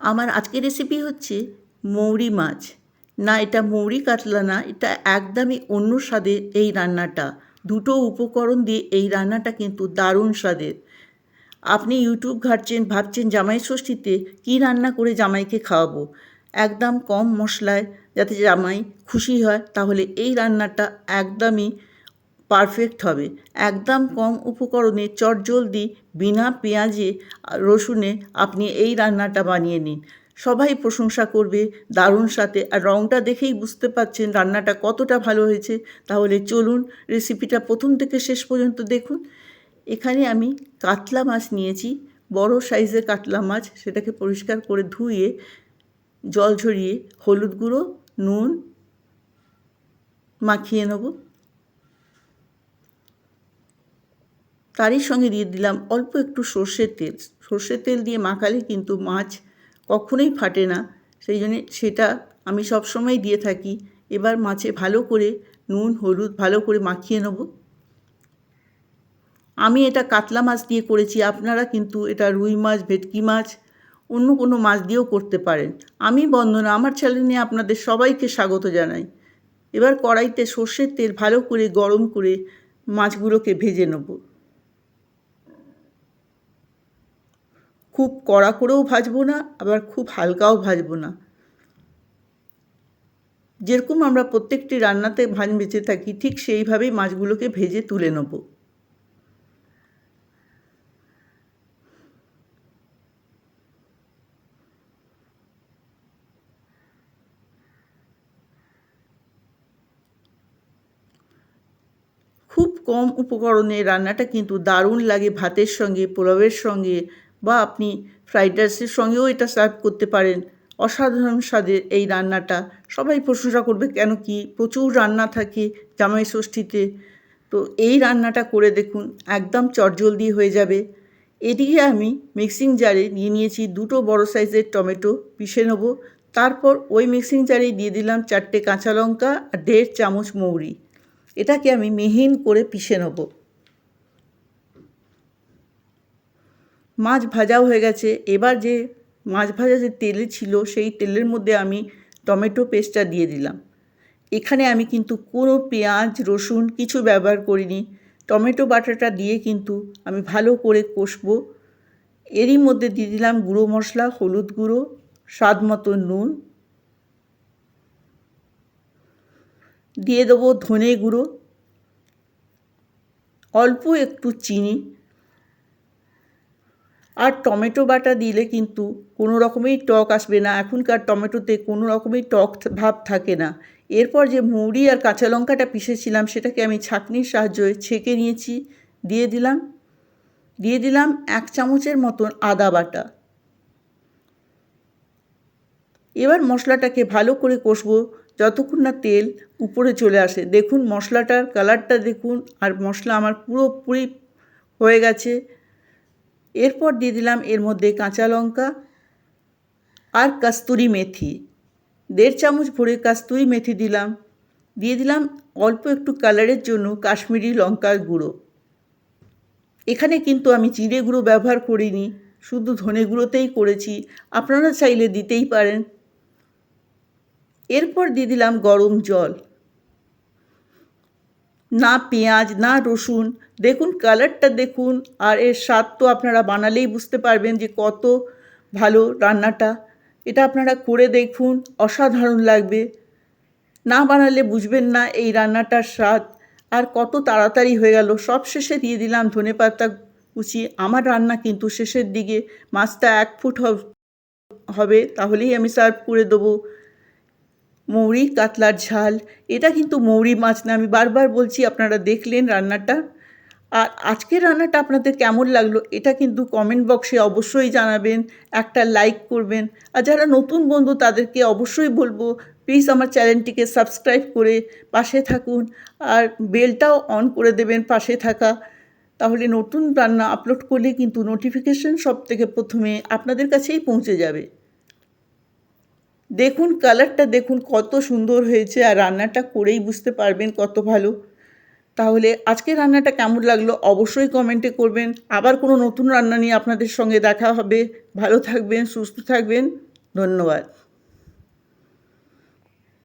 আমার আজকের রেসিপি হচ্ছে মৌরি মাছ। না, এটা মৌরি কাতলা না, এটা একদমই অন্য স্বাদের এই রান্নাটা। দুটো উপকরণ দিয়ে এই রান্নাটা কিন্তু দারুণ স্বাদের। আপনি ইউটিউব ঘাটছেন, ভাবছেন জামাই ষষ্ঠীতে কী রান্না করে জামাইকে খাওয়াবো? একদম কম মশলায় যাতে জামাই খুশি হয়, তাহলে এই রান্নাটা একদমই পারফেক্ট হবে। একদম কম উপকরণে চটজলদি বিনা পেঁয়াজে রসুনে আপনি এই রান্নাটা বানিয়ে নিন। সবাই প্রশংসা করবে, দারুণ সাথে। আর রঙটা দেখেই বুঝতে পাচ্ছেন রান্নাটা কতটা ভালো হয়েছে। তাহলে চলুন রেসিপিটা প্রথম থেকে শেষ পর্যন্ত দেখুন। এখানে আমি কাতলা মাছ নিয়েছি, বড় সাইজের কাতলা মাছ। সেটাকে পরিষ্কার করে ধুয়ে, জল ঝরিয়ে হলুদ গুঁড়ো, নুন মাখিয়ে নেব। তারই সঙ্গে দিয়ে দিলাম অল্প একটু সর্ষের তেল। সর্ষের তেল দিয়ে মাখালে কিন্তু মাছ কখনোই ফাটে না। সেই জন্যে সেটা আমি সবসময় দিয়ে থাকি। এবার মাছে ভালো করে নুন, হলুদ ভালো করে মাখিয়ে নেব। আমি এটা কাতলা মাছ দিয়ে করেছি। আপনারা কিন্তু এটা রুই মাছ, ভেটকি মাছ, অন্য কোনো মাছ দিয়েও করতে পারেন। আমি বন্দনা আমার চ্যানেলে আপনাদের সবাইকে স্বাগত জানাই। এবার কড়াইতে সর্ষের তেল ভালো করে গরম করে মাছগুলোকে ভেজে নেব। খুব কড়া করেও ভাজবো না, আবার খুব হালকাও ভাজবো না। যেরকম আমরা প্রত্যেকটি রান্নাতে ভাজ বেঁচে থাকি, ঠিক সেইভাবেই মাছগুলোকে ভেজে তুলে নেব। খুব কম উপকরণে রান্নাটা কিন্তু দারুণ লাগে ভাতের সঙ্গে, পোলাওয়ের সঙ্গে বা আপনি ফ্রাইড রাইসের সঙ্গেও এটা সার্ভ করতে পারেন। অসাধারণ স্বাদের এই রান্নাটা। সবাই প্রশংসা করবে কেন কি প্রচুর রান্না থাকে জামাই ষষ্ঠীতে। তো এই রান্নাটা করে দেখুন, একদম চটজলদি হয়ে যাবে। এদিকে আমি মিক্সিং জারে নিয়ে নিয়েছি দুটো বড় সাইজের টমেটো, পিষে নেব। তারপর ওই মিক্সিং জারে দিয়ে দিলাম চারটে কাঁচা লঙ্কা আর দেড় চামচ মৌরি। এটাকে আমি মিহিন করে পিষে নেব। মাছ ভাজাও হয়ে গেছে। এবার যে মাছ ভাজা যে তেলে ছিল, সেই তেলের মধ্যে আমি টমেটো পেস্টটা দিয়ে দিলাম। এখানে আমি কিন্তু কোনো পেঁয়াজ, রসুন কিছু ব্যবহার করিনি। টমেটো বাটাটা দিয়ে কিন্তু আমি ভালো করে কষবো। এরই মধ্যে দিয়ে দিলাম গুঁড়ো মশলা, হলুদ গুঁড়ো, স্বাদ মতো নুন। দিয়ে দেবো ধনে গুঁড়ো, অল্প একটু চিনি। আর টমেটো বাটা দিলে কিন্তু কোনো রকমেই টক আসবে না। এখনকার টমেটোতে কোনো রকমের টক ভাব থাকে না। এরপর যে মুড়ি আর কাঁচা লঙ্কাটা পিষেছিলাম, সেটাকে আমি ছাঁকনির সাহায্যে ছেঁকে নিয়েছি। দিয়ে দিলাম দিয়ে দিলাম এক চামচের মতন আদা বাটা। এবার মশলাটাকে ভালো করে কষবো, যতক্ষণ না তেল উপরে চলে আসে। দেখুন মশলাটার কালারটা দেখুন, আর মশলা আমার পুরোপুরি হয়ে গেছে। এরপর দিয়ে দিলাম এর মধ্যে কাঁচা লঙ্কা আর কাস্তুরি মেথি। দেড় চামচ ভরে কাস্তুরি মেথি দিলাম। দিয়ে দিলাম অল্প একটু কালারের জন্য কাশ্মীরি লঙ্কার গুঁড়ো। এখানে কিন্তু আমি জিরে গুঁড়ো ব্যবহার করিনি, শুধু ধনে গুঁড়োতেই করেছি। আপনারা চাইলে দিতেই পারেন। এরপর দিয়ে দিলাম গরম জল। না পেঁয়াজ, না রসুন। দেখুন, কালারটা দেখুন। আর এর স্বাদ তো আপনারা বানালেই বুঝতে পারবেন যে কত ভালো রান্নাটা। এটা আপনারা করে দেখুন, অসাধারণ লাগবে। না বানালে বুঝবেন না এই রান্নাটার স্বাদ। আর কত তাড়াতাড়ি হয়ে গেল। সব শেষে দিয়ে দিলাম ধনে পাতা কুচি। আমার রান্না কিন্তু শেষের দিকে মাছটা এক ফুট হবে তাহলেই আমি সার্ভ করে দেবো। মৌরি, কাতলার ঝাল। এটা কিন্তু মৌরি মাছ না। আমি বারবার বলছি, আপনারা দেখলেন রান্নাটা। আর আজকের রান্নাটা আপনাদের কেমন লাগল, এটা কিন্তু কমেন্ট বক্সে অবশ্যই জানাবেন। একটা লাইক করবেন। আর যারা নতুন বন্ধু, তাদেরকে অবশ্যই বলব প্লিজ আমার চ্যানেলটিকে সাবস্ক্রাইব করে পাশে থাকুন। আর বেলটাও অন করে দেবেন পাশে থাকা। তাহলে নতুন রান্না আপলোড করলে কিন্তু নোটিফিকেশন সব থেকে প্রথমে আপনাদের কাছেই পৌঁছে যাবে। দেখুন কালারটা দেখুন, কত সুন্দর হয়েছে আর রান্নাটা করেই বুঝতে পারবেন কত ভালো। তাহলে আজকে রান্নাটা কেমন লাগল অবশ্যই কমেন্টে করবেন। আবার কোনো নতুন রান্না নিয়ে আপনাদের সঙ্গে দেখা হবে। ভালো থাকবেন, সুস্থ থাকবেন। ধন্যবাদ।